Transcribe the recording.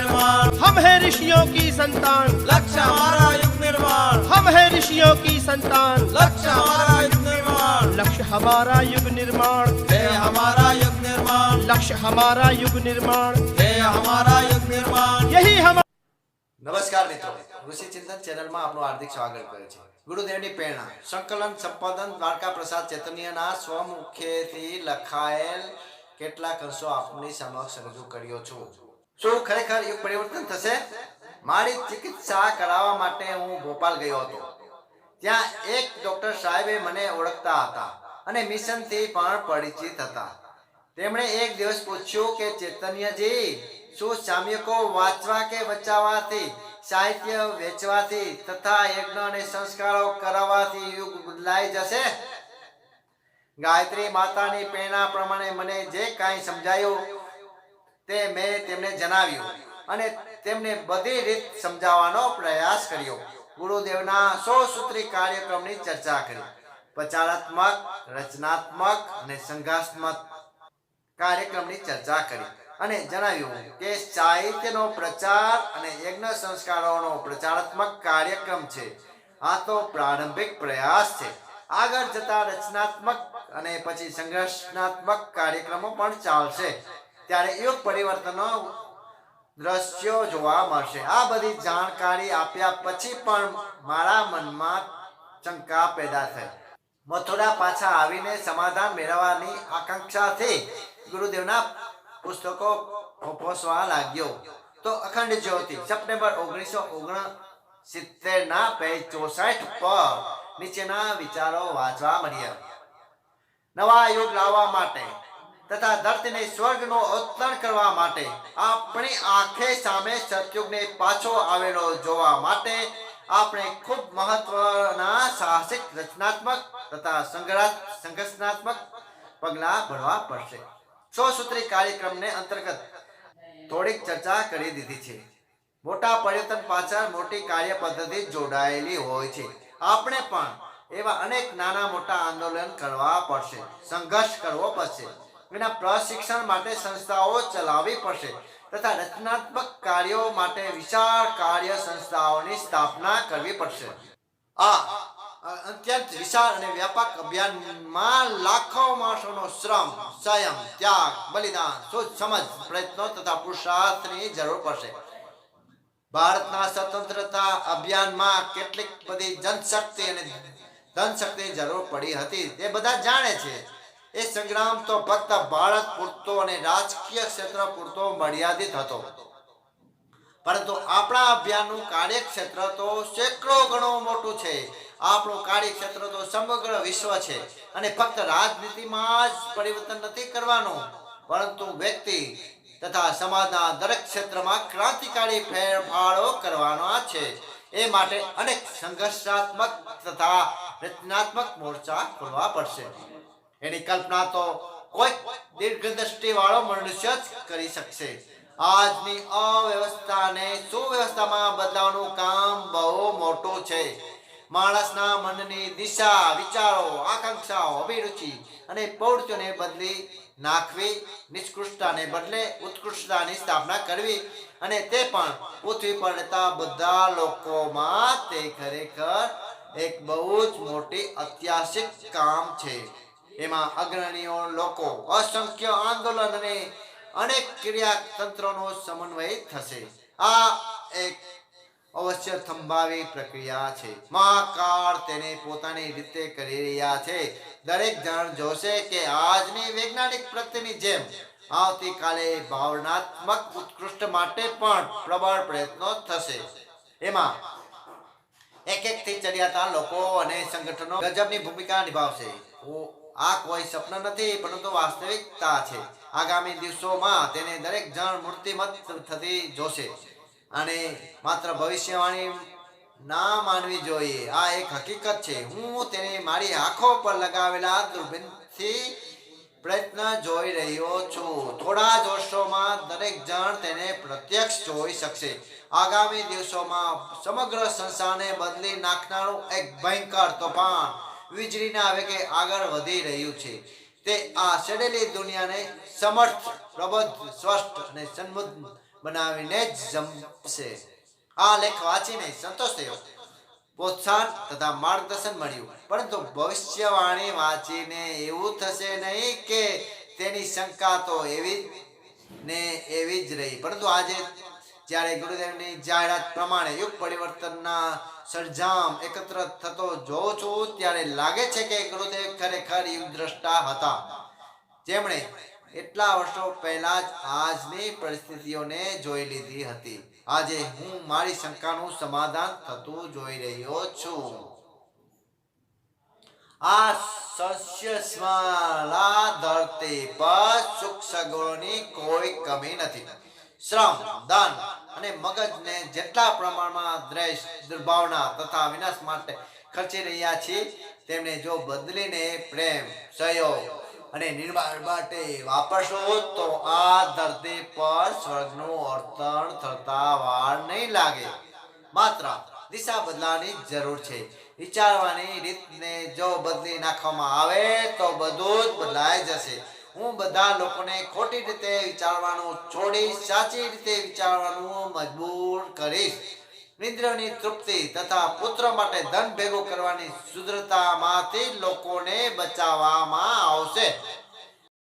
निर्माण हम हैं ऋषियों की संतान लक्ष्य हमारा युग निर्माण हम हैं ऋषियों की संतान लक्ष्य हमारा युग निर्माण लक्ष्य हमारा युग निर्माण है हमारा युग निर्माण लक्ष्य हमारा युग निर्माण है हमारा युग निर्माण यही हम નમસ્કાર મિત્રો ઋષિ ચિંતન ચેનલમાં આપનું હાર્દિક સ્વાગત કરે છે ગુરુદેવની પ્રેરણા સંકલન સંપાદન દ્વારકા પ્રસાદ ચૈતન્યના સ્વમુખેથી લખાયેલ કેટલાક અંશો આપની સમક્ષ રજૂ કર્યો છું શું ખરેખર યુગ પરિવર્તન થશે? મારી ચિકિત્સા કરાવવા માટે હું ભોપાલ ગયો હતો. ત્યાં એક ડોક્ટર સાહેબે મને ઓળખતા હતા અને મિશનથી પણ પરિચિત હતા. તેમણે એક દિવસ પૂછ્યું કે, ચેતન્યજી, શું સામ્યકો વાંચવા કે બચાવવાથી, સાહિત્ય વેચવાથી તથા યજ્ઞ અને સંસ્કારો કરાવવાથી યુગ બદલાઈ જશે? ગાયત્રી માતાની પ્રેરણા પ્રમાણે મને જે કાંઈ સમજાયું તે મેં તેમને જણાવ્યું અને તેમને બધી રીત સમજાવવાનો પ્રયાસ કર્યો. ગુરુદેવના સો સૂત્રી કાર્યક્રમની ચર્ચા કરી. પ્રચારાત્મક, રચનાત્મક અને સંઘાત્મક કાર્યક્રમની ચર્ચા કરી અને જણાવ્યું કે સાહિત્યનો પ્રચાર અને યજ્ઞ સંસ્કારોનો પ્રચારાત્મક કાર્યક્રમ છે. આ તો પ્રારંભિક પ્રયાસ છે. આગળ જતા રચનાત્મક અને પછી સંઘર્ષનાત્મક કાર્યક્રમો પણ ચાલશે. ત્યારે યુગ પરિવર્તનો દ્રશ્યો જોવા મળશે. આ બધી જાણકારી આપ્યા પછી પણ મારા મનમાં શંકા પેદા થઈ. મથુરા પાછા આવીને સમાધાન મેળવવાની આકાંક્ષાથી ગુરુદેવના પુસ્તકો ફોફોસવા લાગ્યો. તો અખંડ જ્યોતિ, સપ્ટેમ્બર ઓગણીસો ઓગણસિત્તેર ના પેજ ચોસઠ પર નીચેના વિચારો વાંચવા મળ્યા. નવા યુગ લાવવા માટે તથા ધરતીને સ્વર્ગનો અવતરણ કરવા માટે આપણી આંખે સામે સતયુગને પાછો આવેલો જોવા માટે આપણે ખૂબ મહત્વના સાહસિક, રચનાત્મક તથા સંઘર્ષ સંઘર્ષનાત્મક પગલાં ભરવા પડશે. સો સૂત્રી કાર્યક્રમને અંતર્ગત થોડીક ચર્ચા કરી દીધી છે. મોટા પર્યટન પાછળ મોટી કાર્ય પદ્ધતિ જોડાયેલી હોય છે. આપણે પણ એવા અનેક નાના મોટા આંદોલન કરવા પડશે. સંઘર્ષ કરવો પડશે. એના પ્રશિક્ષણ માટે સંસ્થાઓ ચલાવવી પડશે તથા રચનાત્મક કાર્યો માટે વિશાળ કાર્ય સંસ્થાઓની સ્થાપના કરવી પડશે. આ અત્યંત વિશાળ અને વ્યાપક અભિયાનમાં લાખો માણસોનો શ્રમ સંયમ ત્યાગ, બલિદાન સોચ સમજ, પ્રયત્નો તથા પુરુષાર્થની જરૂર પડશે. ભારતના સ્વતંત્રતા અભિયાનમાં કેટલીક બધી જનશક્તિ અને ધનશક્તિની જરૂર પડી હતી, તે બધા જાણે છે. એ સંગ્રામ તો ફક્ત ભારત પૂરતો અને રાજકીય ક્ષેત્ર પૂરતો મર્યાદિત હતો. પરંતુ આપણા અભિયાનનું કાર્યક્ષેત્ર તો સેંકડો ગણો મોટું છે. આપણું કાર્યક્ષેત્ર તો સમગ્ર વિશ્વ છે અને ફક્ત રાજનીતિમાં જ પરિવર્તન નથી કરવાનું. પરંતુ વ્યક્તિ તથા સમાજના દરેક ક્ષેત્રમાં ક્રાંતિકારી ફેરફારો કરવાના છે. એ માટે અનેક સંઘર્ષાત્મક તથા રચનાત્મક મોરચા ખોલવા પડશે. એની કલ્પના તો કોઈ દીર્ઘદ્રષ્ટિ વાળો મનુષ્ય જ કરી શકશે. આજની અવ્યવસ્થાને સુવ્યવસ્થામાં બદલાવવાનું કામ બહુ મોટું છે. માણસના મનની દિશા, વિચારો, આકાંક્ષાઓ, અભિરુચિ અને પ્રવૃત્તિઓને બદલી નાખવી, નિષ્કૃષ્ટતાને બદલે ઉત્કૃષ્ટતાની સ્થાપના કરવી અને તે પણ પૃથ્વી પર રહેતા બધા લોકોમાં તે ખરેખર એક બહુ જ મોટી ઐતિહાસિક કામ છે. એમાં અગ્રણીઓ, લોકો, અસંખ્ય આંદોલન અને અનેક ક્રિયા તંત્રનો સમન્વય થશે. આ એક અવશ્ય થંભાવી પ્રક્રિયા છે. મહાકાળ તેને પોતાની રીતે કરી રહ્યા છે. દરેક જણ જોશે કે આજની વૈજ્ઞાનિક પ્રગતિની જેમ આવતીકાલે ભાવનાત્મક ઉત્કૃષ્ટ માટે પણ પ્રબળ પ્રયત્નો થશે. એમાં એક એક થી ચડિયાતા લોકો અને સંગઠનો ગજબની ભૂમિકા નિભાવશે. આ કોઈ સ્વપ્ન નથી, પરંતુ વાસ્તવિકતા છે. આગામી દિવસોમાં તેને દરેક જણ મૂર્તિમત થતી જોશે. અને માત્ર ભવિષ્યવાણી ના માનવી જોઈએ. આ એક હકીકત છે. હું તેને મારી આંખો પર લગાવેલા દુર્બિનથી પ્રયત્ન જોઈ રહ્યો છું. થોડા જ વર્ષોમાં દરેક જણ તેને પ્રત્યક્ષ જોઈ શકશે. આગામી દિવસોમાં સમગ્ર સંસારને બદલી નાખનારું એક ભયંકર તોફાન વીજળીના વેગે આગળ વધી રહ્યું છે. તે આ સડેલી દુનિયાને સમર્થ, પ્રબુદ્ધ, સ્વસ્થ અને સન્મુદ્ધ બનાવીને જ જમશે. આ લેખ વાંચીને સંતોષ. થયો પ્રોત્સાહન તથા માર્ગદર્શન મળ્યું. પરંતુ ભવિષ્યવાણી વાંચીને એવું થશે નહીં કે તેની શંકા તો એવી ને એવી જ રહી. પરંતુ આજે જ્યારે ગુરુદેવની જાહેરાત પ્રમાણે યુગ પરિવર્તનના સરજામ એકત્ર થતો જોઉં છું, ત્યારે લાગે છે કે ગુરુદેવ ખરેખર દ્રષ્ટા હતા. જેમણે એટલા વર્ષો પહેલા જ આજની પરિસ્થિતિઓને જોઈ લીધી હતી. આજે હું મારી શંકાનું સમાધાન થતું જોઈ રહ્યો છું. આ સસ્ય સ્માલા ધરતી પર સુખ સગવડોની કોઈ કમી નથી. શ્રમ, દાન અને મગજને જેટલા પ્રમાણમાં દ્વેષ દુર્ભાવના તથા વિનાશ માટે ખર્ચી રહ્યા છીએ તેમને જો બદલીને પ્રેમ, સહયોગ અને નિર્માણ માટે વાપરશો, તો આ ધરતી પર સ્વર્ગનું અર્થણ થતા વાર નહીં લાગે. માત્ર દિશા બદલાવાની જરૂર છે. વિચારવાની રીતને જો બદલી નાખવામાં આવે, તો બધું જ બદલાઈ જશે. હું બધા લોકોને ખોટી રીતે વિચારવાનું, છોડી સાચી રીતે વિચારવાનું મજબૂર કરીશ. નિદ્રની તૃપ્તિ તથા પુત્ર માટે ધન ભેગું કરવાની સુદ્રતામાંથી લોકોને બચાવવામાં આવશે.